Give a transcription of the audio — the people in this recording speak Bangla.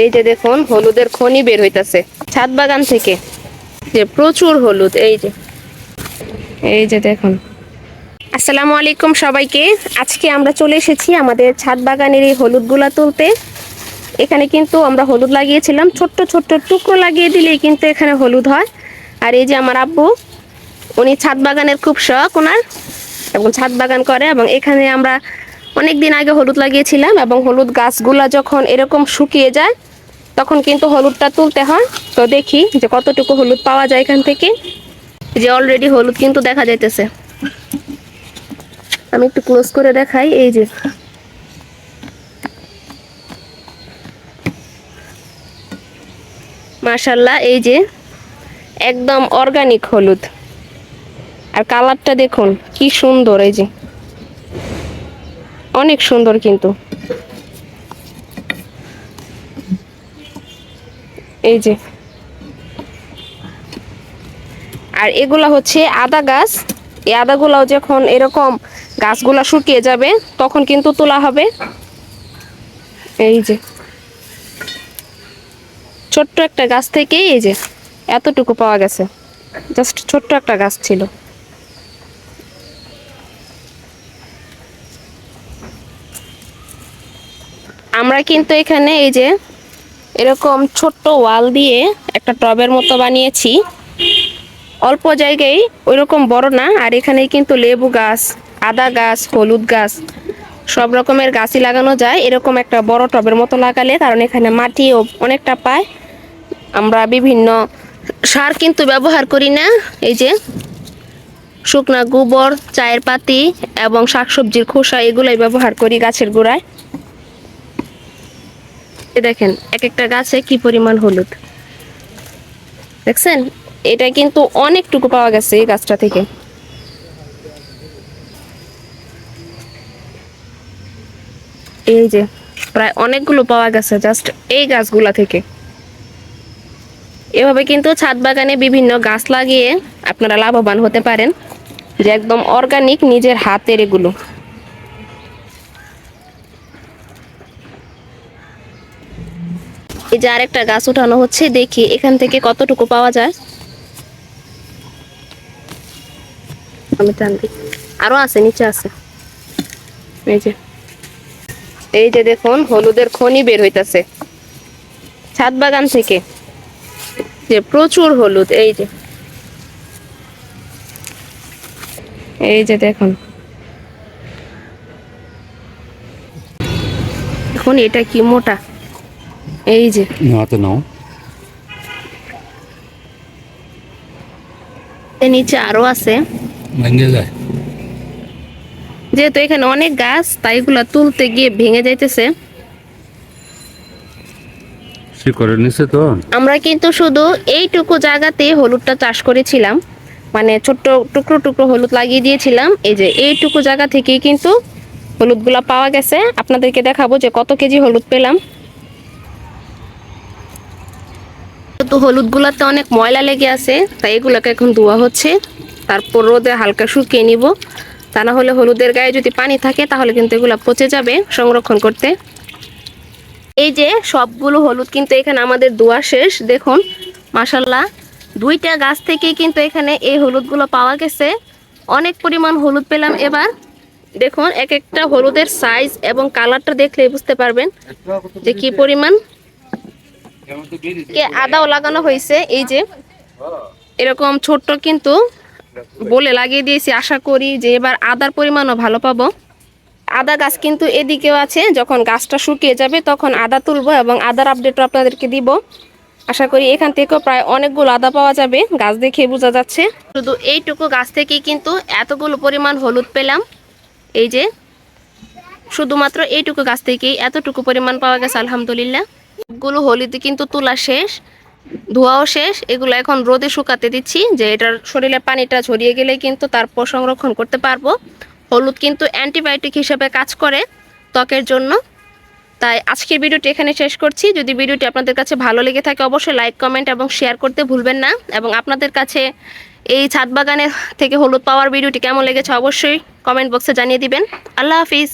এই যে দেখুন, হলুদের খনি বের হইতাছে, ছাদ বাগান থেকে। যে প্রচুর হলুদ, এই যে। এই যে দেখুন। আসসালামু আলাইকুম সবাইকে। আজকে আমরা চলে এসেছি আমাদের ছাদ বাগানের এই হলুদগুলা তুলতে। এখানে কিন্তু আমরা হলুদ লাগিয়েছিলাম, ছোট্ট ছোট্ট টুকরো লাগিয়ে দিলেই কিন্তু এখানে হলুদ হয়। আর এই যে আমার আব্বু, উনি ছাদ বাগানের খুব শখ ওনার, এবং ছাদ বাগান করে, এবং এখানে আমরা অনেক দিন আগে হলুদ লাগিয়েছিলাম, এবং হলুদ গাছগুলা যখন এরকম শুকিয়ে যায় তখন কিন্তু হলুদটা তুলতে হয়। তো দেখি যে কতটুকু হলুদ পাওয়া যায় এখান থেকে। যে অলরেডি হলুদ কিন্তু দেখা যাইতেছে। আমি একটু ক্লোজ করে দেখাই, এই যে। মাশাল্লাহ এই যে একদম অর্গানিক হলুদ। আর কালারটা দেখুন, কি সুন্দর, এই যে। অনেক সুন্দর কিন্তু। এই যে। আর এগুলা হচ্ছে আদা গাছ। এই আদাগুলাও যখন এরকম গাছগুলা শুকিয়ে যাবে, তখন কিন্তু তোলা হবে। এই যে। ছোট্ট একটা গাছ থেকেই এই যে এতটুকু পাওয়া গেছে। জাস্ট ছোট্ট একটা গাছ ছিল। আমরা কিন্তু এখানে এই যে এরকম ছোট্ট ওয়াল দিয়ে একটা টবের মতো বানিয়েছি। অল্প জায়গায় ওইরকম বড় না, আর এখানে কিন্তু লেবু গাছ, আদা গাছ, হলুদ গাছ, সব রকমের গাছই লাগানো যায়। এরকম একটা বড় টবের মতো লাগালে, কারণ এখানে মাটিও অনেকটা পায়। আমরা বিভিন্ন সার কিন্তু ব্যবহার করি না, এই যে শুকনা গোবর, চায়ের পাতি এবং শাকসবজির খোসা, এগুলাই ব্যবহার করি গাছের গোড়ায়। দেখেন এক একটা গাছে কি পরিমাণ হলুদ। দেখছেন? এটা কিন্তু অনেকটুকু পাওয়া গেছে এই গাছটা থেকে। এই যে, প্রায় অনেকগুলো পাওয়া গেছে জাস্ট এই গাছগুলা থেকে। এভাবে কিন্তু ছাদ বাগানে বিভিন্ন গাছ লাগিয়ে আপনারা লাভবান হতে পারেন। যে একদম অর্গানিক নিজের হাতের এগুলো। এই যে আরেকটা গাছ উঠানো হচ্ছে, দেখি এখান থেকে কতটুকু পাওয়া যায়। আমি টান দিই। আরও আছে, নিচে আছে। এই যে। এই যে দেখুন, হলুদের খনি বের হইতাছে। ছাদ বাগান থেকে। যে প্রচুর হলুদ, এই যে। এই যে দেখুন। এখন এটা কি মোটা? এই যে। হাতে নাও। নিচে আরও আছে। ভেঙে যায়। যেহেতু এখানে অনেক গাছ তাই এগুলা তুলতে গিয়ে ভেঙে যাইতেছে। শিকড়ের নিচে তো। আমরা কিন্তু শুধু এইটুকু জায়গাতে হলুদটা চাষ করেছিলাম। মানে ছোট্ট টুকরো টুকরো হলুদ লাগিয়ে দিয়েছিলাম। এই যে এইটুকু জায়গা থেকেই কিন্তু হলুদগুলা পাওয়া গেছে। আপনাদেরকে দেখাবো যে কত কেজি হলুদ পেলাম। তো হলুদগুলাতে অনেক ময়লা লেগে আছে, তাই এগুলোকে এখন ধোয়া হচ্ছে। তারপর রোদে হালকা শুকিয়ে নিব। তা না হলে হলুদের গায়ে যদি পানি থাকে, তাহলে কিন্তু এগুলো পচে যাবে সংরক্ষণ করতে। এই যে সবগুলো হলুদ কিন্তু এখানে আমাদের দোয়া শেষ। দেখুন মাসাল্লাহ দুইটা গাছ থেকে কিন্তু এখানে এই হলুদগুলো পাওয়া গেছে। অনেক পরিমাণ হলুদ পেলাম এবার। দেখুন, এক একটা হলুদের সাইজ এবং কালারটা দেখলে বুঝতে পারবেন যে কি পরিমাণ। আদাও লাগানো হয়েছে, এই যে। এরকম ছোট্ট কিন্তু বলে লাগিয়ে দিয়েছি, আশা করি যে এবার আদার পরিমাণও ভালো পাবো। আদা গাছ কিন্তু এদিকেও আছে, যখন গাছটা শুকিয়ে যাবে তখন আদা তুলবো এবং আদার আপডেটও আপনাদেরকে দিব। আশা করি এখান থেকেও প্রায় অনেকগুলো আদা পাওয়া যাবে, গাছ দেখে বোঝা যাচ্ছে। শুধু এইটুকু গাছ থেকেই কিন্তু এতগুলো পরিমাণ হলুদ পেলাম। এই যে, শুধুমাত্র এইটুকু গাছ থেকেই এতটুকু পরিমাণ পাওয়া গেছে, আলহামদুলিল্লাহ। গুলো হলুদ কিন্তু তোলা শেষ, ধোয়াও শেষ, এগুলো এখন রোদে শুকাতে দিচ্ছি যে এটার শরীরে পানিটা ঝরিয়ে গেলে কিন্তু তারপর সংরক্ষণ করতে পারব। হলুদ কিন্তু অ্যান্টিবায়োটিক হিসেবে কাজ করে ত্বকের জন্য। তাই আজকের ভিডিওটি এখানে শেষ করছি। যদি ভিডিওটি আপনাদের কাছে ভালো লেগে থাকে অবশ্যই লাইক, কমেন্ট এবং শেয়ার করতে ভুলবেন না। এবং আপনাদের কাছে এই ছাদ বাগানের থেকে হলুদ পাওয়ার ভিডিওটি কেমন লেগেছে অবশ্যই কমেন্ট বক্সে জানিয়ে দিবেন। আল্লাহ হাফিজ।